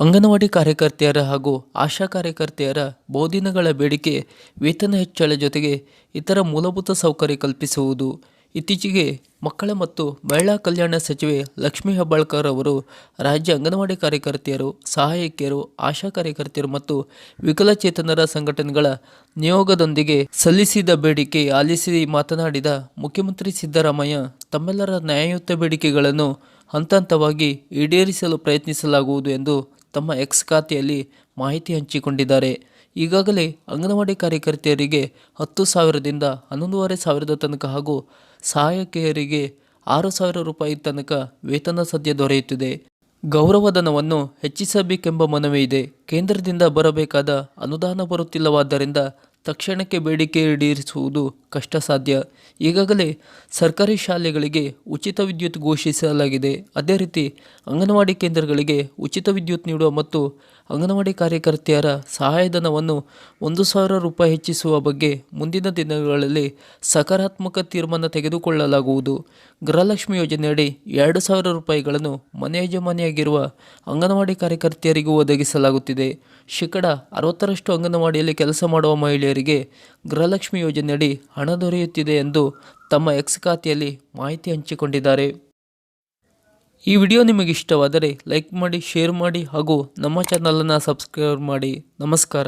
ಅಂಗನವಾಡಿ ಕಾರ್ಯಕರ್ತೆಯರ ಹಾಗೂ ಆಶಾ ಕಾರ್ಯಕರ್ತೆಯರ ಬಹುದಿನಗಳ ಬೇಡಿಕೆ, ವೇತನ ಹೆಚ್ಚಳ ಜೊತೆಗೆ ಇತರ ಮೂಲಭೂತ ಸೌಕರ್ಯ ಕಲ್ಪಿಸುವುದು. ಇತ್ತೀಚೆಗೆ ಮಕ್ಕಳ ಮತ್ತು ಮಹಿಳಾ ಕಲ್ಯಾಣ ಸಚಿವೆ ಲಕ್ಷ್ಮೀ ಹೆಬ್ಬಾಳ್ಕರ್ ಅವರು ರಾಜ್ಯ ಅಂಗನವಾಡಿ ಕಾರ್ಯಕರ್ತೆಯರು, ಸಹಾಯಕಿಯರು, ಆಶಾ ಕಾರ್ಯಕರ್ತೆಯರು ಮತ್ತು ವಿಕಲಚೇತನರ ಸಂಘಟನೆಗಳ ನಿಯೋಗದೊಂದಿಗೆ ಸಲ್ಲಿಸಿದ ಬೇಡಿಕೆ ಆಲಿಸಿ ಮಾತನಾಡಿದ ಮುಖ್ಯಮಂತ್ರಿ ಸಿದ್ದರಾಮಯ್ಯ, ತಮ್ಮೆಲ್ಲರ ನ್ಯಾಯಯುತ ಬೇಡಿಕೆಗಳನ್ನು ಹಂತ ಹಂತವಾಗಿ ಈಡೇರಿಸಲು ಪ್ರಯತ್ನಿಸಲಾಗುವುದು ಎಂದು ತಮ್ಮ ಎಕ್ಸ್ ಖಾತೆಯಲ್ಲಿ ಮಾಹಿತಿ ಹಂಚಿಕೊಂಡಿದ್ದಾರೆ. ಈಗಾಗಲೇ ಅಂಗನವಾಡಿ ಕಾರ್ಯಕರ್ತೆಯರಿಗೆ ಹತ್ತು ಸಾವಿರದಿಂದ ಹನ್ನೊಂದೂವರೆ ಸಾವಿರದ ತನಕ ಹಾಗೂ ಸಹಾಯಕಿಯರಿಗೆ ಆರು ಸಾವಿರ ರೂಪಾಯಿ ತನಕ ವೇತನ ಸದ್ಯ ದೊರೆಯುತ್ತಿದೆ. ಗೌರವಧನವನ್ನು ಹೆಚ್ಚಿಸಬೇಕೆಂಬ ಮನವಿ ಇದೆ ಕೇಂದ್ರದಿಂದ ಬರಬೇಕಾದ ಅನುದಾನ ಬರುತ್ತಿಲ್ಲವಾದ್ದರಿಂದ ತಕ್ಷಣಕ್ಕೆ ಬೇಡಿಕೆ ಈಡೇರಿಸುವುದು ಕಷ್ಟ ಸಾಧ್ಯ ಈಗಾಗಲೇ ಸರ್ಕಾರಿ ಶಾಲೆಗಳಿಗೆ ಉಚಿತ ವಿದ್ಯುತ್ ಘೋಷಿಸಲಾಗಿದೆ. ಅದೇ ರೀತಿ ಅಂಗನವಾಡಿ ಕೇಂದ್ರಗಳಿಗೆ ಉಚಿತ ವಿದ್ಯುತ್ ನೀಡುವ ಮತ್ತು ಅಂಗನವಾಡಿ ಕಾರ್ಯಕರ್ತೆಯರ ಸಹಾಯಧನವನ್ನು ಒಂದು ಸಾವಿರ ರೂಪಾಯಿ ಹೆಚ್ಚಿಸುವ ಬಗ್ಗೆ ಮುಂದಿನ ದಿನಗಳಲ್ಲಿ ಸಕಾರಾತ್ಮಕ ತೀರ್ಮಾನ ತೆಗೆದುಕೊಳ್ಳಲಾಗುವುದು. ಗೃಹಲಕ್ಷ್ಮಿ ಯೋಜನೆಯಡಿ ಎರಡು ಸಾವಿರ ರೂಪಾಯಿಗಳನ್ನು ಮನೆ ಯಜಮಾನಿಯಾಗಿರುವ ಅಂಗನವಾಡಿ ಕಾರ್ಯಕರ್ತೆಯರಿಗೂ ಒದಗಿಸಲಾಗುತ್ತಿದೆ. ಶೇಕಡ ಅರವತ್ತರಷ್ಟು ಅಂಗನವಾಡಿಯಲ್ಲಿ ಕೆಲಸ ಮಾಡುವ ಮಹಿಳೆಯರಿಗೆ ಗೃಹಲಕ್ಷ್ಮಿ ಯೋಜನೆಯಡಿ ಹಣ ದೊರೆಯುತ್ತಿದೆ ಎಂದು ತಮ್ಮ ಎಕ್ಸ್ ಖಾತೆಯಲ್ಲಿ ಮಾಹಿತಿ ಹಂಚಿಕೊಂಡಿದ್ದಾರೆ. ಈ ವಿಡಿಯೋ ನಿಮಗೆ ಇಷ್ಟವಾದರೆ ಲೈಕ್ ಮಾಡಿ, ಶೇರ್ ಮಾಡಿ ಹಾಗೂ ನಮ್ಮ ಚಾನಲನ್ನು ಸಬ್ಸ್ಕ್ರೈಬ್ ಮಾಡಿ. ನಮಸ್ಕಾರ.